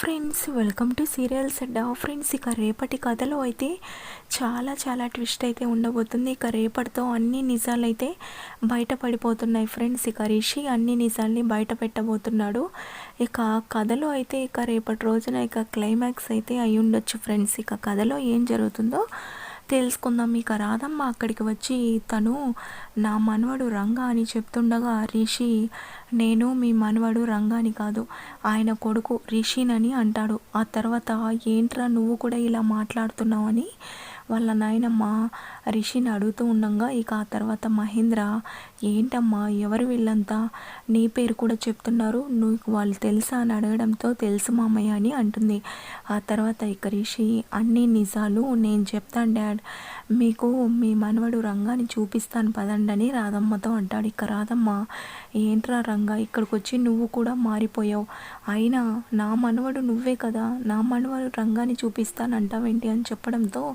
Friends welcome to serials Adda friends. ఇక రేపటి కథలో అయితే చాలా చాలా ట్విస్ట్ అయితే ఉండబోతుంది. ఇక రేపటితో అన్ని నిజాలు అయితే బయటపడిపోతున్నాయి ఫ్రెండ్స్. ఇక రిషి అన్ని నిజాల్ని బయట పెట్టబోతున్నాడు ఇక కథలో అయితే ఇక రేపటి రోజున ఇక క్లైమాక్స్ అయితే అయి ఉండొచ్చు ఫ్రెండ్స్. ఇక కథలో ఏం జరుగుతుందో తెలుసుకుందాం. ఇక రాధమ్మ అక్కడికి వచ్చి తను నా మనవడు రంగా అని చెప్తుండగా రిషి నేను మీ మనవడు రంగాని కాదు ఆయన కొడుకు రిషినని అంటాడు. ఆ తర్వాత ఏంట్రా నువ్వు కూడా ఇలా మాట్లాడుతున్నావని వాళ్ళ నాయనమ్మ రిషిని అడుగుతూ ఉండగా ఇక ఆ తర్వాత మహేంద్ర ఏంటమ్మా ఎవరు వీళ్ళంతా? నీ పేరు కూడా చెప్తున్నారు. నువ్వు వాళ్ళు తెలుసా? అని అడగడంతో తెలుసు మామయ్య అని అంటుంది. ఆ తర్వాత ఇక రిషి అన్ని నిజాలు నేను చెప్తాను డాడ్. మీకు మీ మనవడు రంగాని చూపిస్తాను పదండి అని రాధమ్మతో అంటాడు. ఇక రాధమ్మ ఏంట్రా రంగా ఇక్కడికి వచ్చి నువ్వు కూడా మారిపోయావు. అయినా నా మనవడు నువ్వే కదా నా మనవడు రంగాని చూపిస్తానంటావేంటి? అని చెప్పడంతో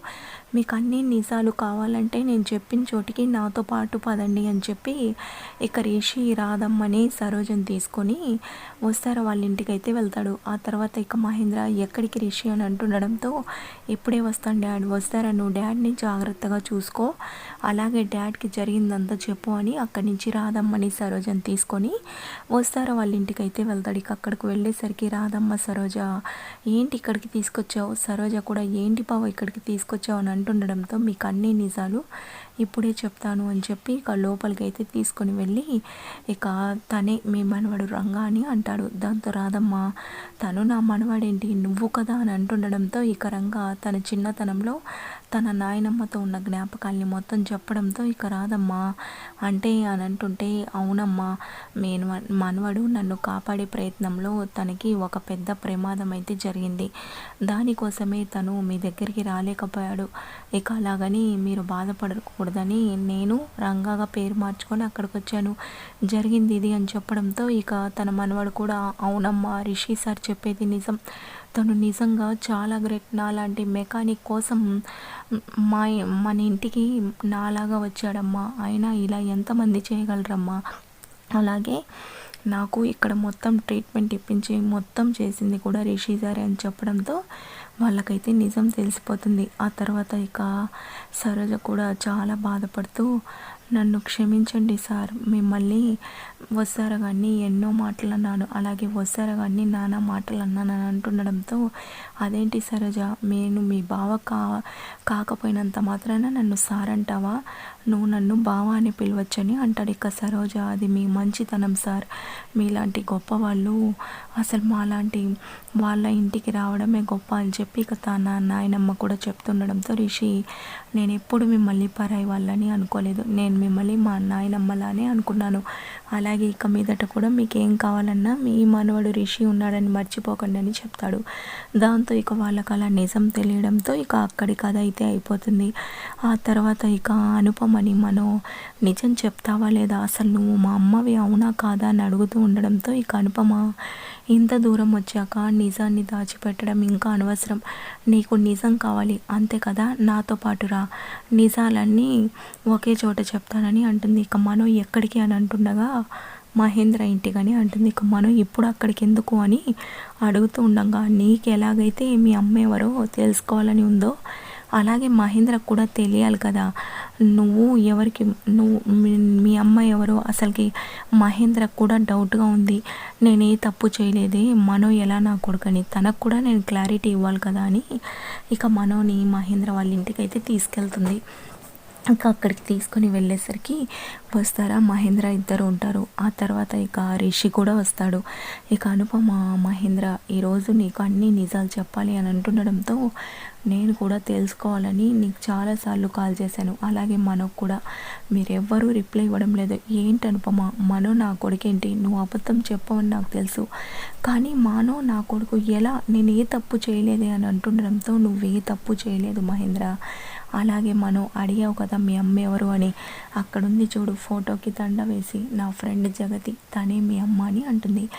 మీకు అన్ని నిజాలు కావాలంటే నేను చెప్పిన చోటికి నాతో పాటు పదండి అని చెప్పి ఇక రిషి రాధమ్మని సరోజని తీసుకొని వస్తారు. వాళ్ళ ఇంటికి అయితే వెళ్తాడు. ఆ తర్వాత ఇక మహేంద్ర ఎక్కడికి రిషి? అని అంటుండడంతో ఇప్పుడే వస్తాను డాడ్ వస్తారా నువ్వు? డాడ్ని జాగ్రత్తగా చూసుకో. అలాగే డాడ్కి జరిగిందంతా చెప్పు అని అక్కడి నుంచి రాధమ్మని సరోజని తీసుకొని వస్తారో. వాళ్ళ ఇంటికి అయితే వెళ్తాడు. ఇక అక్కడికి వెళ్ళేసరికి రాధమ్మ సరోజ ఏంటి ఇక్కడికి తీసుకొచ్చావు? సరోజ కూడా ఏంటి బావ ఇక్కడికి తీసుకొచ్చావు? అని అంటుండడంతో మీకు అన్ని నిజాలు ఇప్పుడే చెప్తాను అని చెప్పి ఇక లోపలికి అయితే తీసుకొని వెళ్ళి ఇక తనే మీ మనవడు రంగా అని అంటాడు. దాంతో రాధమ్మ తను నా మనవాడేంటి? నువ్వు కదా అని అంటుండడంతో ఇక రంగా తన చిన్నతనంలో తన నాయనమ్మతో ఉన్న జ్ఞాపకాల్ని మొత్తం చెప్పడంతో ఇక రాదమ్మా అంటే అని అంటుంటే అవునమ్మా నేను మనవడు నన్ను కాపాడే ప్రయత్నంలో తనకి ఒక పెద్ద ప్రమాదం అయితే జరిగింది. దానికోసమే తను మీ దగ్గరికి రాలేకపోయాడు. ఇక అలాగని మీరు బాధపడకూడదని నేను రంగాగా పేరు మార్చుకొని అక్కడికి వచ్చాను జరిగింది ఇది అని చెప్పడంతో ఇక తన మనవడు కూడా అవునమ్మా రిషి సార్ చెప్పేది నిజం. తను నిజంగా చాలా గ్రేట్ నాలాంటి మెకానిక్ కోసం మా మన ఇంటికి నాలాగా వచ్చాడమ్మా. అయినా ఇలా ఎంతమంది చేయగలరమ్మా? అలాగే నాకు ఇక్కడ మొత్తం ట్రీట్మెంట్ ఇప్పించి మొత్తం చేసింది కూడా రిషి సారే అని చెప్పడంతో వాళ్ళకైతే నిజం తెలిసిపోతుంది. ఆ తర్వాత ఇక సరోజ కూడా చాలా బాధపడుతూ నన్ను క్షమించండి సార్ మిమ్మల్ని వస్తారా కానీ ఎన్నో మాటలు అన్నాను అలాగే వస్తారా కానీ నానా మాటలు అన్నాను అని అంటుండడంతో అదేంటి సరోజ నేను మీ బావ కా కాకపోయినంత మాత్రాన నన్ను సార్ అంటావా? నువ్వు నన్ను బావ అని పిలవచ్చని అంటాడు ఇక సరోజ. అది మీ మంచితనం సార్. మీలాంటి గొప్ప వాళ్ళు అసలు మాలాంటి వాళ్ళ ఇంటికి రావడమే గొప్ప అని చెప్పి ఇక తన నాయనమ్మ కూడా చెప్తుండడంతో రిషి నేను ఎప్పుడు మిమ్మల్ని పరాయి వాళ్ళని అనుకోలేదు. నేను మిమ్మల్ని మా నాయనమ్మలానే అనుకున్నాను. అలాగే ఇక మీదట కూడా మీకు ఏం కావాలన్నా మీ మనవడు రిషి ఉన్నాడని మర్చిపోకండి అని చెప్తాడు. దాంతో ఇక వాళ్ళకి అలా నిజం తెలియడంతో ఇక అక్కడి కథ అయితే అయిపోతుంది. ఆ తర్వాత ఇక అనుపమని మనం నిజం చెప్తావా లేదా? అసలు నువ్వు మా అమ్మవి అవునా కాదా? అని అడుగుతూ ఉండడంతో ఇక అనుపమ ఇంత దూరం వచ్చాక నిజాన్ని దాచిపెట్టడం ఇంకా అనవసరం. నీకు నిజం కావాలి. అంతే కదా? నాతో పాటు రా. నిజాలన్నీ ఒకే చోట చెప్తానని అంటుంది. ఇక మనం ఎక్కడికి అని అంటుండగా మహేంద్ర ఇంటికని అంటుంది. ఇక మనం ఇప్పుడు అక్కడికి ఎందుకు అని అడుగుతూ ఉండగా నీకు ఎలాగైతే మీ అమ్మ ఎవరో తెలుసుకోవాలని ఉందో అలాగే మహేంద్రకు కూడా తెలియాలి కదా. నువ్వు ఎవరికి నువ్వు మీ అమ్మ ఎవరో అసలుకి మహేంద్రకు కూడా డౌట్గా ఉంది. నేను ఏ తప్పు చేయలేదే. మనో ఎలా నా కొడుకని? తనకు కూడా నేను క్లారిటీ ఇవ్వాలి కదా అని ఇక మనోని మహేంద్ర వాళ్ళ ఇంటికి అయితే తీసుకెళ్తుంది. ఇంకా అక్కడికి తీసుకొని వెళ్ళేసరికి వస్తారా? మహేంద్ర ఇద్దరు ఉంటారు. ఆ తర్వాత ఇక రిషి కూడా వస్తాడు. ఇక అనుపమ మహేంద్ర ఈరోజు నీకు అన్ని నిజాలు చెప్పాలి అని అంటుండడంతో నేను కూడా తెలుసుకోవాలని నీకు చాలాసార్లు కాల్ చేశాను. అలాగే మనకు కూడా మీరెవ్వరూ రిప్లై ఇవ్వడం లేదు. ఏంటి అనుపమ? మనో నా కొడుకేంటి నువ్వు అబద్ధం చెప్పవని నాకు తెలుసు. కానీ మానో నా కొడుకు ఎలా? నేను ఏ తప్పు చేయలేదే అని అంటుండడంతో నువ్వు ఏ తప్పు చేయలేదు మహేంద్ర. అలాగే మనం అడిగావు కదా మీ అమ్మ ఎవరు అని. అక్కడుంది చూడు ఫోటోకి దండ వేసి నా ఫ్రెండ్ జగతి తనే మీ అమ్మ అని అంటుంది.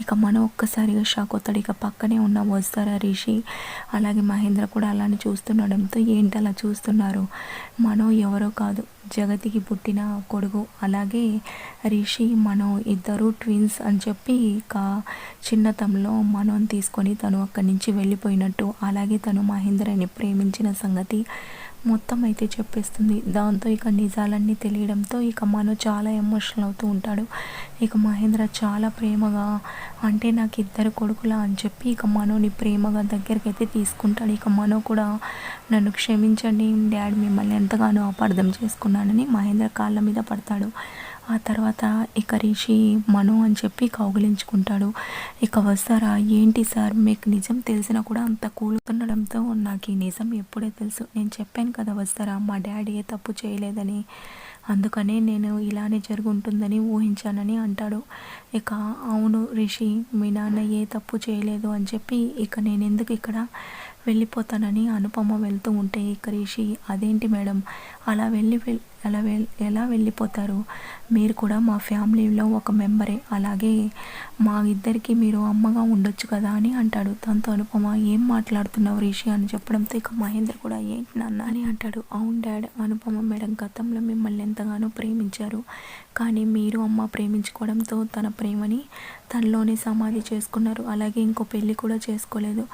ఇక మనం ఒక్కసారిగా షాక్ అవుతాడు. ఇక పక్కనే ఉన్న వస్తారా రిషి అలాగే మహేంద్ర కూడా అలానే చూస్తుండడంతో ఏంటి అలా చూస్తున్నారు? మనో ఎవరో కాదు. జగతికి పుట్టిన కొడుకు. అలాగే రిషి మనో ఇద్దరు ట్విన్స్ అని చెప్పి కా చిన్నతనంలో మనోని తీసుకొని తను అక్కడి నుంచి వెళ్ళిపోయినట్టు. అలాగే తను మహేంద్రని ప్రేమించిన సంగతి మొత్తం అయితే చెప్పేస్తుంది. దాంతో ఇక నిజాలన్నీ తెలియడంతో ఇక మనో చాలా ఎమోషనల్ అవుతూ ఉంటాడు. ఇక మహేంద్ర చాలా ప్రేమగా అంటే నాకు ఇద్దరు కొడుకులా అని చెప్పి ఇక మనోని ప్రేమగా దగ్గరికి అయితే తీసుకుంటాడు. ఇక మనో కూడా నన్ను క్షమించండి డాడీ మిమ్మల్ని ఎంతగానో అపార్థం చేసుకున్నానని మహేంద్ర కాళ్ళ మీద పడతాడు. ఆ తర్వాత ఇక రిషి మను అని చెప్పి కౌగిలించుకుంటాడు. ఇక వస్తారా? ఏంటి సార్? మీకు నిజం తెలిసినా కూడా అంత కూలుతుండడంతో నాకు ఈ నిజం ఎప్పుడే తెలుసు. నేను చెప్పాను కదా వస్తారా? మా డాడీ ఏ తప్పు చేయలేదని. అందుకనే నేను ఇలానే జరుగుంటుందని ఊహించానని అంటాడు. ఇక అవును రిషి మీ నాన్న ఏ తప్పు చేయలేదు అని చెప్పి ఇక నేను ఎందుకు ఇక్కడ వెళ్ళిపోతానని అనుపమ వెళ్తూ ఉంటే ఇక రిషి అదేంటి మేడం? అలా వెళ్ళి ఎలా వెల్ ఎలా వెళ్ళిపోతారు? మీరు కూడా మా ఫ్యామిలీలో ఒక మెంబరే. అలాగే మా ఇద్దరికి మీరు అమ్మగా ఉండొచ్చు కదా అని అంటాడు. దాంతో అనుపమ ఏం మాట్లాడుతున్నావు రిషి? అని చెప్పడంతో ఇక మహేంద్ర కూడా ఏంటి నాన్న? అని అంటాడు. అవును డాడ్ అనుపమ మేడం గతంలో మిమ్మల్ని ఎంతగానో ప్రేమించారు. కానీ మీరు అమ్మ ప్రేమించుకోవడంతో తన ప్రేమని తనలోనే సమాధి చేసుకున్నారు. అలాగే ఇంకో పెళ్ళి కూడా చేసుకోలేదు.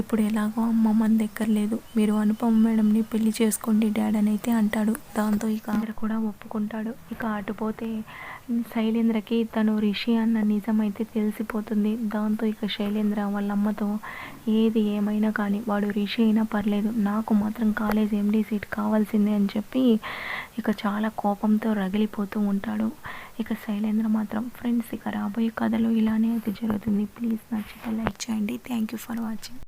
ఇప్పుడు ఎలాగో అమ్మ మన దగ్గర లేదు. మీరు అనుపమ మేడంని పెళ్ళి చేసుకోండి డాడీ అని అయితే అంటాడు. దాంతో ఇక అందరు కూడా ఒప్పుకుంటాడు. ఇక అటుపోతే శైలేంద్రకి తను రిషి అన్న నిజమైతే తెలిసిపోతుంది. దాంతో ఇక శైలేంద్ర వాళ్ళ అమ్మతో ఏది ఏమైనా కానీ వాడు రిషి అయినా పర్లేదు నాకు మాత్రం కాలేజ్ ఎండి సీట్ కావాల్సిందే అని చెప్పి ఇక చాలా కోపంతో రగిలిపోతూ ఉంటాడు. ఇక శైలేంద్ర మాత్రం ఫ్రెండ్స్ ఇక రాబోయే కథలో ఇలానే అయితే జరుగుతుంది. ప్లీజ్ నచ్చితే లైక్ చేయండి. Thank you for watching